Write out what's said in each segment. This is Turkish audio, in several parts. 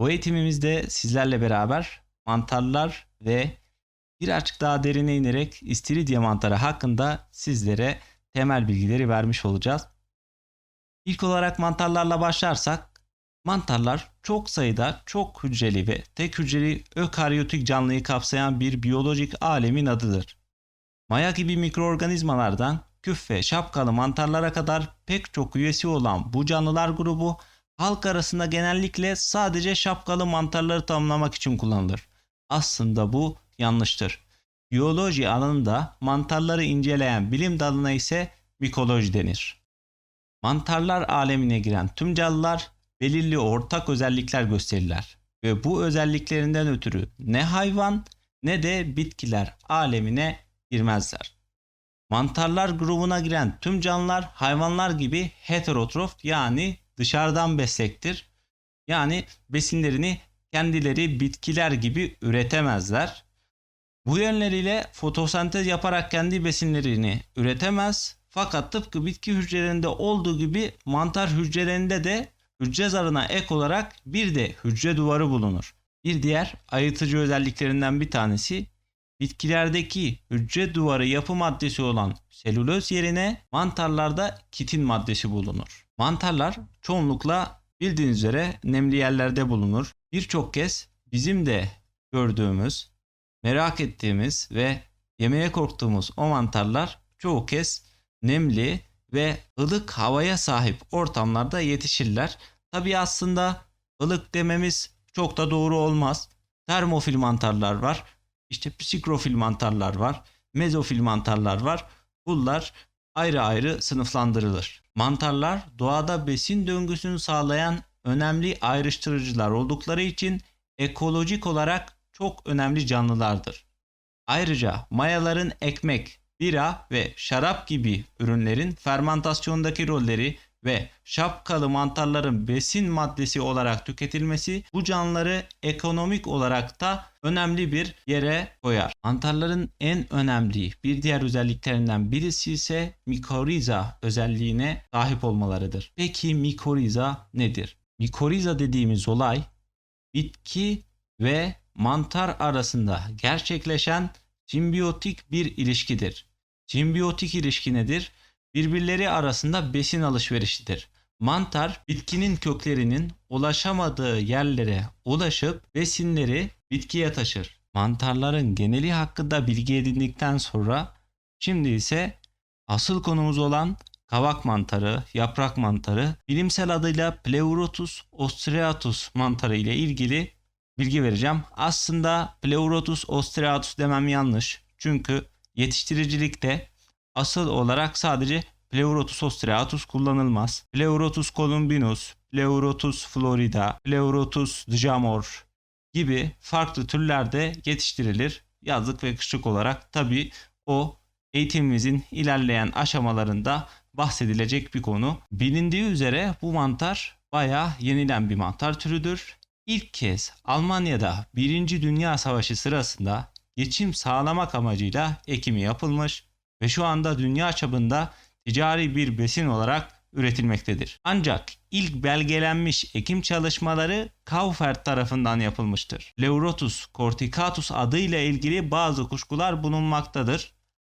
Bu eğitimimizde sizlerle beraber mantarlar ve birazcık daha derine inerek istiridye mantarı hakkında sizlere temel bilgileri vermiş olacağız. İlk olarak mantarlarla başlarsak mantarlar çok sayıda çok hücreli ve tek hücreli ökaryotik canlıyı kapsayan bir biyolojik alemin adıdır. Maya gibi mikroorganizmalardan küf ve şapkalı mantarlara kadar pek çok üyesi olan bu canlılar grubu halk arasında genellikle sadece şapkalı mantarları tanımlamak için kullanılır. Aslında bu yanlıştır. Biyoloji alanında mantarları inceleyen bilim dalına ise mikoloji denir. Mantarlar alemine giren tüm canlılar belirli ortak özellikler gösterirler ve bu özelliklerinden ötürü ne hayvan ne de bitkiler alemine girmezler. Mantarlar grubuna giren tüm canlılar hayvanlar gibi heterotrof yani dışarıdan beslektir. Yani besinlerini kendileri bitkiler gibi üretemezler. Bu yönleriyle fotosentez yaparak kendi besinlerini üretemez. Fakat tıpkı bitki hücrelerinde olduğu gibi mantar hücrelerinde de hücre zarına ek olarak bir de hücre duvarı bulunur. Bir diğer ayırtıcı özelliklerinden bir tanesi bitkilerdeki hücre duvarı yapı maddesi olan selüloz yerine mantarlarda kitin maddesi bulunur. Mantarlar çoğunlukla bildiğiniz üzere nemli yerlerde bulunur. Birçok kez bizim de gördüğümüz, merak ettiğimiz ve yemeye korktuğumuz o mantarlar çoğu kez nemli ve ılık havaya sahip ortamlarda yetişirler. Tabi aslında ılık dememiz çok da doğru olmaz. Termofil mantarlar var. İşte psikrofil mantarlar var. Mezofil mantarlar var. Bunlar ayrı ayrı sınıflandırılır. Mantarlar doğada besin döngüsünü sağlayan önemli ayrıştırıcılar oldukları için ekolojik olarak çok önemli canlılardır. Ayrıca mayaların ekmek, bira ve şarap gibi ürünlerin fermentasyondaki rolleri ve şapkalı mantarların besin maddesi olarak tüketilmesi bu canlıları ekonomik olarak da önemli bir yere koyar. Mantarların en önemli bir diğer özelliklerinden birisi ise mikoriza özelliğine sahip olmalarıdır. Peki mikoriza nedir? Mikoriza dediğimiz olay bitki ve mantar arasında gerçekleşen simbiyotik bir ilişkidir. Simbiyotik ilişki nedir? Birbirleri arasında besin alışverişidir. Mantar bitkinin köklerinin ulaşamadığı yerlere ulaşıp besinleri bitkiye taşır. Mantarların geneli hakkında bilgi edindikten sonra şimdi ise asıl konumuz olan kavak mantarı, yaprak mantarı, bilimsel adıyla Pleurotus ostreatus mantarı ile ilgili bilgi vereceğim. Aslında Pleurotus ostreatus demem yanlış. Çünkü yetiştiricilikte asıl olarak sadece Pleurotus ostreatus kullanılmaz. Pleurotus columbinus, Pleurotus florida, Pleurotus djamor gibi farklı türlerde yetiştirilir. Yazlık ve kışlık olarak tabi o eğitimimizin ilerleyen aşamalarında bahsedilecek bir konu. Bilindiği üzere bu mantar bayağı yenilen bir mantar türüdür. İlk kez Almanya'da 1. Dünya Savaşı sırasında geçim sağlamak amacıyla ekimi yapılmış ve şu anda dünya çapında ticari bir besin olarak üretilmektedir. Ancak ilk belgelenmiş ekim çalışmaları Kaufer tarafından yapılmıştır. Pleurotus corticatus adıyla ilgili bazı kuşkular bulunmaktadır.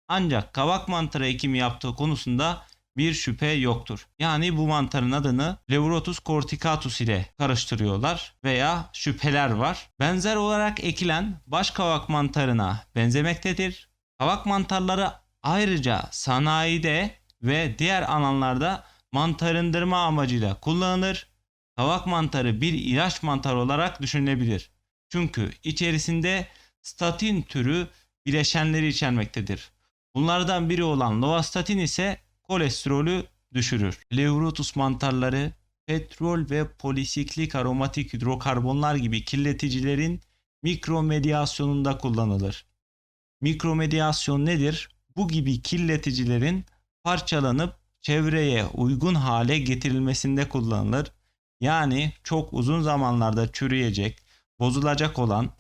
Ancak kavak mantarı ekimi yaptığı konusunda bir şüphe yoktur. Yani bu mantarın adını Pleurotus corticatus ile karıştırıyorlar veya şüpheler var. Benzer olarak ekilen baş kavak mantarına benzemektedir. Kavak mantarları ayrıca sanayide ve diğer alanlarda mantarındırma amacıyla kullanılır. Kavak mantarı bir ilaç mantarı olarak düşünülebilir. Çünkü içerisinde statin türü bileşenleri içermektedir. Bunlardan biri olan lovastatin ise kolesterolü düşürür. Pleurotus mantarları petrol ve polisiklik aromatik hidrokarbonlar gibi kirleticilerin mikromedyasyonunda kullanılır. Mikromedyasyon nedir? Bu gibi kirleticilerin parçalanıp çevreye uygun hale getirilmesinde kullanılır. Yani çok uzun zamanlarda çürüyecek, bozulacak olan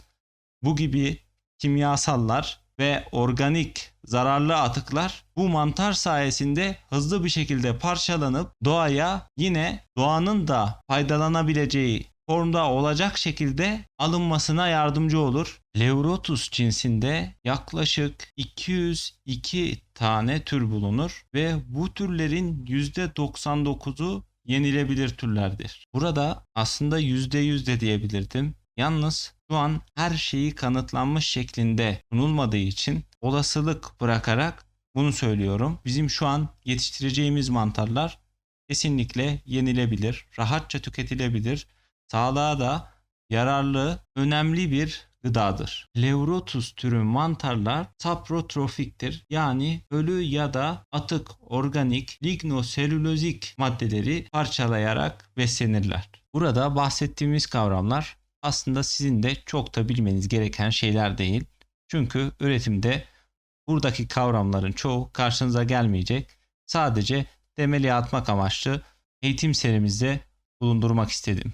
bu gibi kimyasallar ve organik zararlı atıklar bu mantar sayesinde hızlı bir şekilde parçalanıp doğaya yine doğanın da faydalanabileceği formda olacak şekilde alınmasına yardımcı olur. Leurotus cinsinde yaklaşık 202 tane tür bulunur ve bu türlerin %99'u yenilebilir türlerdir. Burada aslında %100 de diyebilirdim. Yalnız şu an her şeyi kanıtlanmış şeklinde sunulmadığı için olasılık bırakarak bunu söylüyorum. Bizim şu an yetiştireceğimiz mantarlar kesinlikle yenilebilir, rahatça tüketilebilir. Sağlığa da yararlı, önemli bir gıdadır. Leurotus türü mantarlar saprotrofiktir. Yani ölü ya da atık organik lignoselülozik maddeleri parçalayarak beslenirler. Burada bahsettiğimiz kavramlar aslında sizin de çok da bilmeniz gereken şeyler değil. Çünkü üretimde buradaki kavramların çoğu karşınıza gelmeyecek. Sadece temeli atmak amaçlı eğitim serimizde bulundurmak istedim.